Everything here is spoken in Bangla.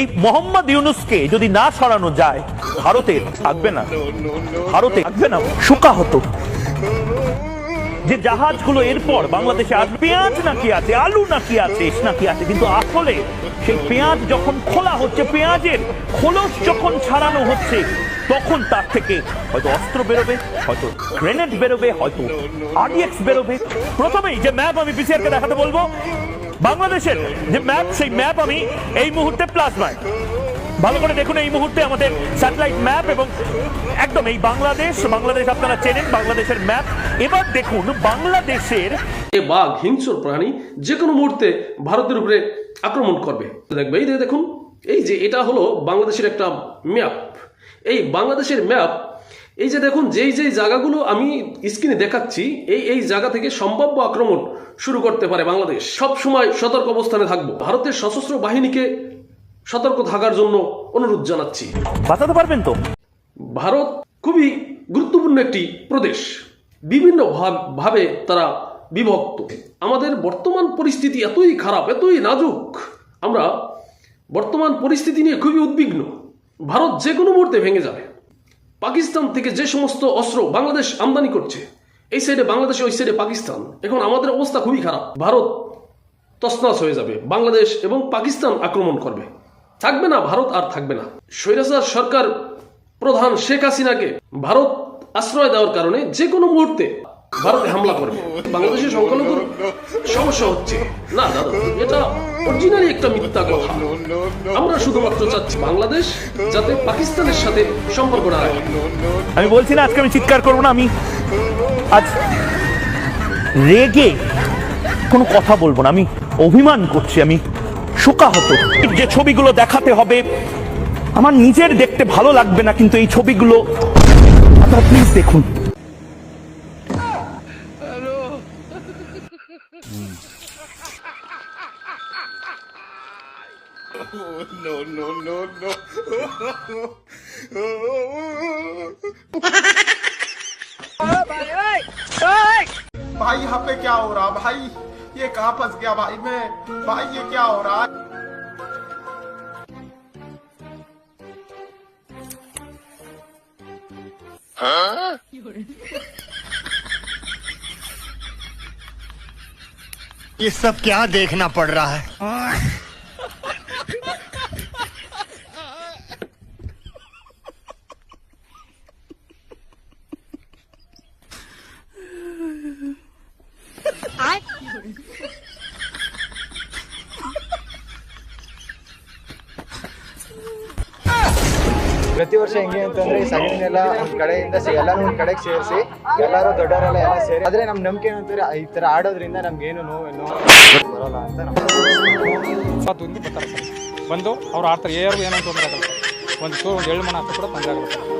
এই মোহাম্মদ ইউনুসকে যদি না সরানো যায় ভারতের থাকবে না। ভারতে থাকবে না। শুকা হতো যে জাহাজগুলো এরপর বাংলাদেশে আর পেঁয়াজ নাকি আছে, আলু নাকি আছে নাকি আছে, কিন্তু আসলে সেই পেঁয়াজ যখন খোলা হচ্ছে, পেঁয়াজের খোলস যখন ছাড়ানো হচ্ছে, তখন তার থেকে হয়তো অস্ত্র বেরোবে, হয়তো গ্রেনেড বেরোবে, হয়তো আরডিএক্স বেরোবে। প্রথমেই যে ম্যাপ আমি পিসিআর কে দেখাতে বলব বাংলাদেশের যে ম্যাপ সেই ম্যাপ আমি এই মুহূর্তে প্লাজমায় ভালো করে দেখুন এই মুহূর্তে আমাদের স্যাটেলাইট ম্যাপ এবং একদম এই বাংলাদেশ বাংলাদেশ আপনারা চেনেন, বাংলাদেশের ম্যাপ এবার দেখুন বাংলাদেশের এ বাঘ, হিংস্র প্রাণী যে কোনো মুহূর্তে ভারতের উপরে আক্রমণ করবে। দেখবে, এই দেখুন, এই যে এটা হলো বাংলাদেশের একটা ম্যাপ এই বাংলাদেশের ম্যাপ এই যে দেখুন যেই যেই জায়গাগুলো আমি স্ক্রিনে দেখাচ্ছি এই এই জায়গা থেকে সম্ভাব্য আক্রমণ শুরু করতে পারে বাংলাদেশ। সব সময় সতর্ক অবস্থানে থাকব। ভারতের সশস্ত্র বাহিনীকে সতর্ক থাকার জন্য অনুরোধ জানাচ্ছি। বাঁচাতে পারবেন তো? ভারত খুবই গুরুত্বপূর্ণ একটি প্রদেশ। বিভিন্ন ভাব- ভাবে তারা বিভক্ত। আমাদের বর্তমান পরিস্থিতি এতই খারাপ এতই নাজুক। আমরা বর্তমান পরিস্থিতি নিয়ে খুবই উদ্বিগ্ন। ভারত যে কোনো মুহূর্তে ভেঙে যাবে। পাকিস্তান থেকে যে সমস্ত অস্ত্র বাংলাদেশ আমদানি করছে, এই সাইডে বাংলাদেশ, ওই সাইডে পাকিস্তান। এখন আমাদের অবস্থা খুবই খারাপ। ভারত তসনাস হয়ে যাবে। বাংলাদেশ এবং পাকিস্তান আক্রমণ করবে। থাকবে না, ভারত আর থাকবে না। স্বৈরাচার সরকার প্রধান শেখ হাসিনাকে ভারত আশ্রয় দেওয়ার কারণে যে কোনো মুহূর্তে ভারতে হামলা করবে। বাংলাদেশের সংখ্যালঘুর সমস্যা হচ্ছে। না দাদা এটা অরিজিনালি একটা মিথ্যা কথা। আমরা শুধুমাত্র চাচ্ছি বাংলাদেশ যাতে পাকিস্তানের সাথে সম্পর্ক না রাখে। আমি বলছি না, আজকে আমি চিৎকার করব না, আমি আজ রেগে কোনো কথা বলব না, আমি অভিমান করছি, আমি শোকাহত। যে ছবিগুলো দেখাতে হবে, আমার নিজের দেখতে ভালো লাগবে না, কিন্তু এই ছবিগুলো আপনারা প্লিজ দেখুন। No, no, no, no. भाई यहाँ पे क्या हो रहा? भाई ये कहाँ फंस गया भाई मैं? भाई ये क्या हो रहा? है ये सब क्या देखना पड़ रहा है? ಪ್ರತಿ ವರ್ಷ ಹೆಂಗೆ ಅಂತಂದ್ರೆ ಸಗಣಿನೆಲ್ಲ ಒಂದ್ ಕಡೆಯಿಂದ ಎಲ್ಲಾರು ಒಂದ್ ಕಡೆಗೆ ಸೇರಿಸಿ, ಎಲ್ಲಾರು ದೊಡ್ಡವರೆಲ್ಲ ಎಲ್ಲ ಸೇರಿ. ಆದ್ರೆ ನಮ್ ನಂಬಿಕೆ ಏನಂತಾರೆ ಈ ತರ ಆಡೋದ್ರಿಂದ ನಮ್ಗೇನು ನೋವು ನೋವು ಬರೋಲ್ಲ ಅಂತ ನಮ್ಗೆ ಬರ್ತಾರೆ ಬಂದು ಅವ್ರು ಆಡ್ತಾರೆ ಯಾರು ಏನಂತ ಒಂದು ಚೂರು ಒಂದು ಎಳ್ಳು ಮನ ಕೂಡ ತೊಂದರೆ